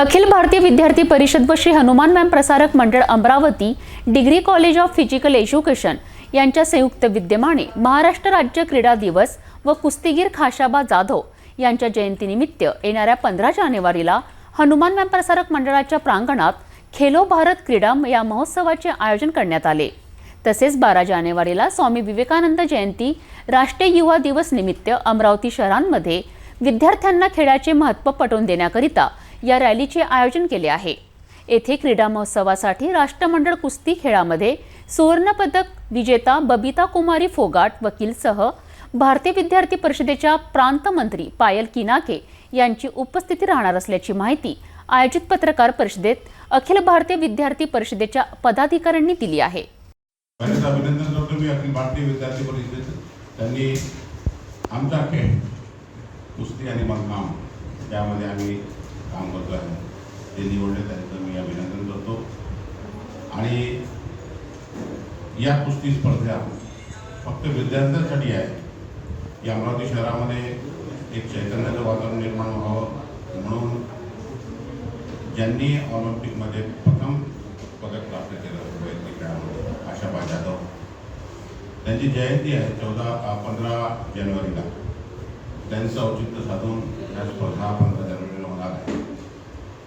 अखिल भारतीय विद्यार्थी परिषद व श्री हनुमान मॅम प्रसारक मंडळ Amravati degree college of physical education यांच्या संयुक्त विद्यमाने महाराष्ट्र राज्य क्रीडा दिवस व कुस्तीगीर खाशाबा जाधव यांच्या जयंतीनिमित्त येणाऱ्या पंधरा जानेवारीला हनुमान मॅम प्रसारक मंडळाच्या प्रांगणात खेलो भारत क्रीडा या महोत्सवाचे आयोजन करण्यात आले. तसेच बारा जानेवारीला स्वामी विवेकानंद जयंती राष्ट्रीय युवा दिवस निमित्त अमरावती शहरांमध्ये विद्यार्थ्यांना खेळाचे महत्त्व पटवून देण्याकरिता या रॅलीचे आयोजन केले आहे. येथे क्रीडा महोत्सवासाठी राष्ट्रमंडळ कुस्ती खेळामध्ये सुवर्णपदक विजेता बबिता कुमारी फोगाट वकीलसह भारतीय विद्यार्थी परिषदेच्या प्रांत मंत्री पायल किनाके यांची उपस्थिती राहणार असल्याची माहिती आयोजित पत्रकार परिषदेत अखिल भारतीय विद्यार्थी परिषदेच्या पदाधिकाऱ्यांनी दिली आहे. अभिनंदन करतो मी अखिल भारतीय विद्यार्थी परिषदेचं. त्यांनी आमचा खेळ कुस्ती आणि मलकाम त्यामध्ये आम्ही काम करतो आहे. ते निवडले त्यांचं मी अभिनंदन करतो. आणि या कुस्ती स्पर्धा फक्त विद्यार्थ्यांसाठी आहे. या अमरावती शहरामध्ये एक चैतन्याचं वातावरण निर्माण व्हावं म्हणून ज्यांनी ऑलिम्पिकमध्ये प्रथम पदक प्राप्त केलं वैयक्तिक खेळामध्ये आशाबा जाधव त्यांची जयंती आहे चौदा पंधरा जानेवारीला. त्यांचं औचित्य साधून या स्पर्धा पंधरा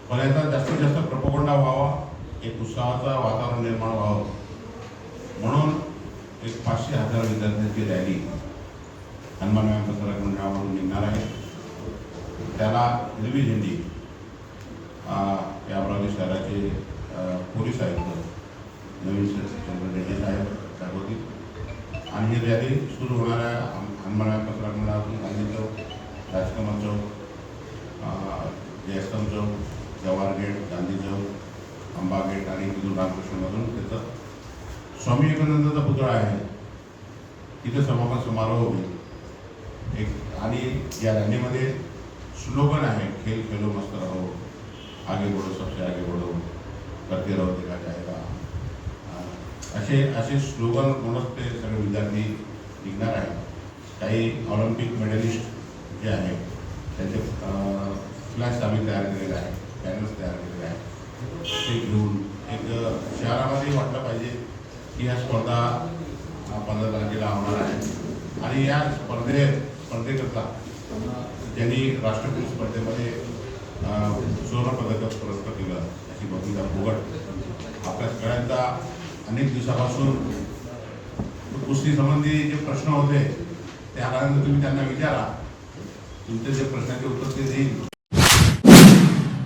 पण याचा जास्तीत जास्त प्रपोगंडा व्हावा एक उत्साहाचा वातावरण निर्माण व्हावं. म्हणून एक पाचशे हजार विद्यार्थ्यांची रॅली हनुमान व्यायाम प्रसारक निघणार आहे. त्याला हिरवी झेंडी या अमरावती शहराचे पोलीस आयुक्त नवीन चंद्र रेड्डी साहेब त्यावरती आणि ही रॅली सुरू होणाऱ्या हनुमान व्यायाम प्रसारक मंडळातून गांधी चौक राजकमल चौक जयस्तम चौक जवाहर गेट गांधी चौक आंबा गेट आणि तिथून रामकृष्णमधून त्याचं स्वामी विवेकानंदाचा पुतळा आहे. तिथे समापन समारोह होईल. एक आणि या रॅलीमध्ये स्लोगन आहे खेल खेलो मस्त राहो आगे बढ़ो सबसे आगे बढ़ो करते रहो देखा जाएगा. का असे असे स्लोगन म्हणूनच ते सगळे विद्यार्थी निघणार आहेत. काही ऑलिम्पिक मेडलिस्ट जे आहेत त्यांचे फ्लॅश आम्ही तयार केलेले आहे पॅनल्स तयार केलेले आहेत ते घेऊन एक शहरामध्ये वाटलं पाहिजे की या स्पर्धा पंधरा तारखेला होणार आहे. आणि या स्पर्धे स्पर्धेकरता ज्यांनी राष्ट्रकुल स्पर्धेमध्ये अं, सुवर्णपदक पुरस्कार दिलं अशी बबिता भोगट आपल्या सगळ्यांचा अनेक दिवसापासून कुस्तीसंबंधी जे प्रश्न होते ते आल्यानंतर तुम्ही त्यांना विचारा. तुमचे जे प्रश्नाचे उत्तर ते देईल.